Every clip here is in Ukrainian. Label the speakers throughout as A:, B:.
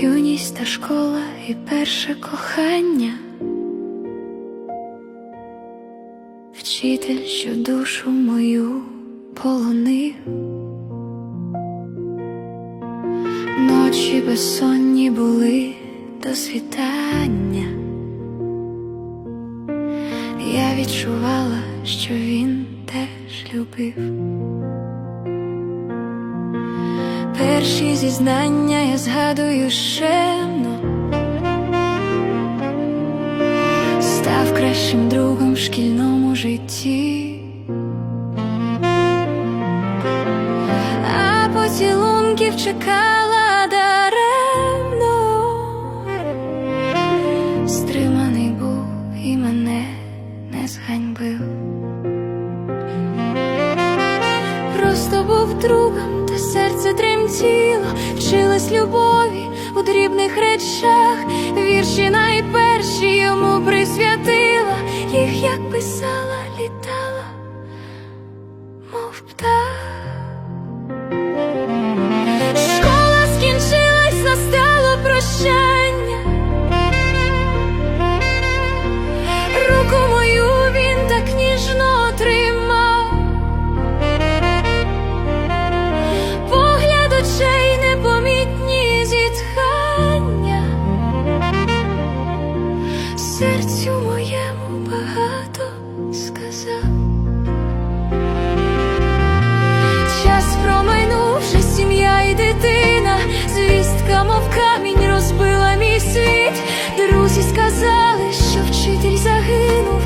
A: Юність та школа і перше кохання, вчитель, що душу мою полонив, ночі безсонні були до світання. Я відчувала, що він теж любив. Перші зізнання я згадую шемно. Став кращим другом в шкільному житті, а поцілунків чекала даремно, стриманий був і мене не зганьбив. Просто був другом, та серце тремтіло, вчилась любові у дрібних речах, серцю моєму багато сказав. Час промайнув вже сім'я і дитина, звістка, мов камінь, розбила мій світ. Друзі сказали, що вчитель загинув,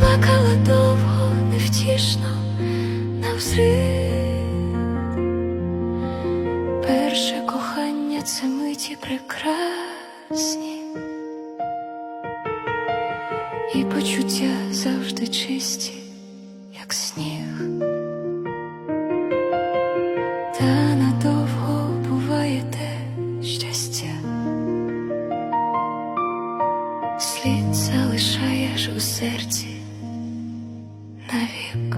A: плакала довго, невтішно, навзрив. Перше кохання це миті прекрасні, і почуття завжди чисті, як сніг, та надовго буває те щастя, слід залишаєш у серці навік.